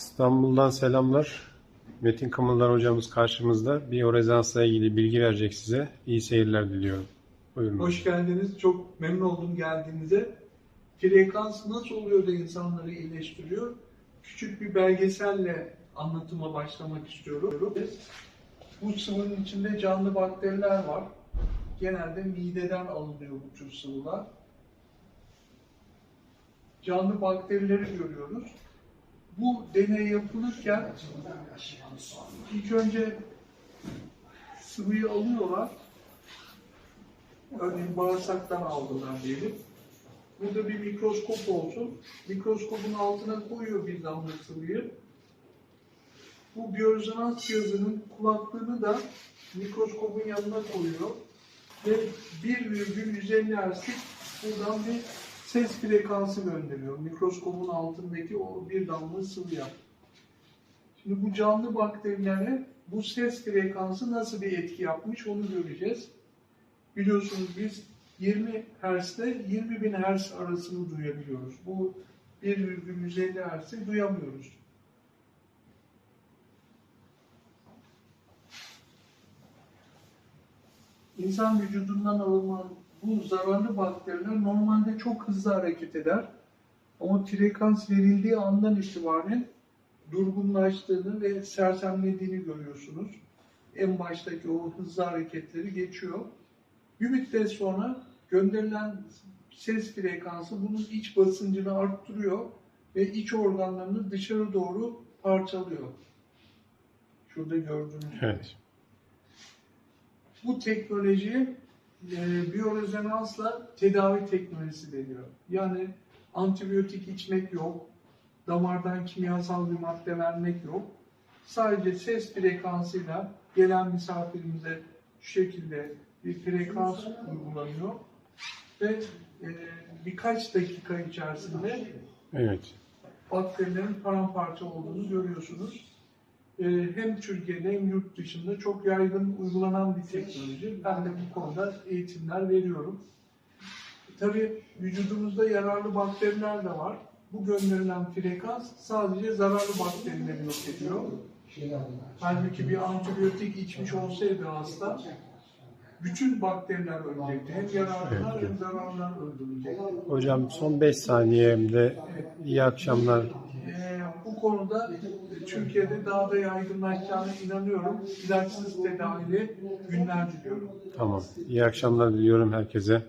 İstanbul'dan selamlar. Metin Kımıldar hocamız karşımızda. Biyorezansla ilgili bilgi verecek size. İyi seyirler diliyorum. Buyurun. Hoş geldiniz. Çok memnun oldum geldiğinize. Frekans nasıl oluyor da insanları iyileştiriyor? Küçük bir belgeselle anlatıma başlamak istiyorum. Bu sıvının içinde canlı bakteriler var. Genelde mideden alınıyor bu tür sıvılar. Canlı bakterileri görüyoruz. Bu deney yapılırken ilk önce sıvıyı alıyorlar. Örneğin bağırsaktan aldılar diyelim. Burada bir mikroskop olsun. Mikroskopun altına koyuyor bir damla sıvıyı. Bu biyorezonans cihazının kulaklığını da mikroskopun yanına koyuyor. Ve 1,150 Hz'lik buradan bir ses frekansı gönderiyor. Mikroskopun altındaki o bir damla sıvıya. Şimdi bu canlı bakterilere bu ses frekansı nasıl bir etki yapmış onu göreceğiz. Biliyorsunuz biz 20 Hz ile 20 bin Hz arasını duyabiliyoruz. Bu 1,150 Hz'i duyamıyoruz. İnsan vücudundan alınan bu zararlı bakteriler normalde çok hızlı hareket eder. Ama frekans verildiği andan itibaren durgunlaştığını ve sersemlediğini görüyorsunuz. En baştaki o hızlı hareketleri geçiyor. Bir müddet sonra gönderilen ses frekansı bunun iç basıncını arttırıyor ve iç organlarını dışarı doğru parçalıyor. Şurada gördüğünüz gibi. Evet. Bu teknolojiye e, biyorezonansla tedavi teknolojisi deniyor. Yani antibiyotik içmek yok, damardan kimyasal bir madde vermek yok. Sadece ses frekansıyla gelen misafirimize şu şekilde bir frekans uygulanıyor ve e, birkaç dakika içerisinde Evet. bakterilerin paramparça olduğunu görüyorsunuz. Ee, Hem Türkiye'de hem yurt dışında çok yaygın uygulanan bir teknoloji. Ben de bu konuda eğitimler veriyorum. Tabii vücudumuzda yararlı bakteriler de var. Bu gönderilen frekans sadece zararlı bakterileri yok ediyor. Halbuki bir antibiyotik içmiş olsaydı hasta bütün bakteriler ölecekti. Hem yararlılar hem zararlılar öldürülecekti. Hocam son 5 saniyemde iyi akşamlar. Konuda Türkiye'de daha da yaygınlaşacağına inanıyorum. İlaçsız tedavi günler diliyorum. Tamam. İyi akşamlar diliyorum herkese.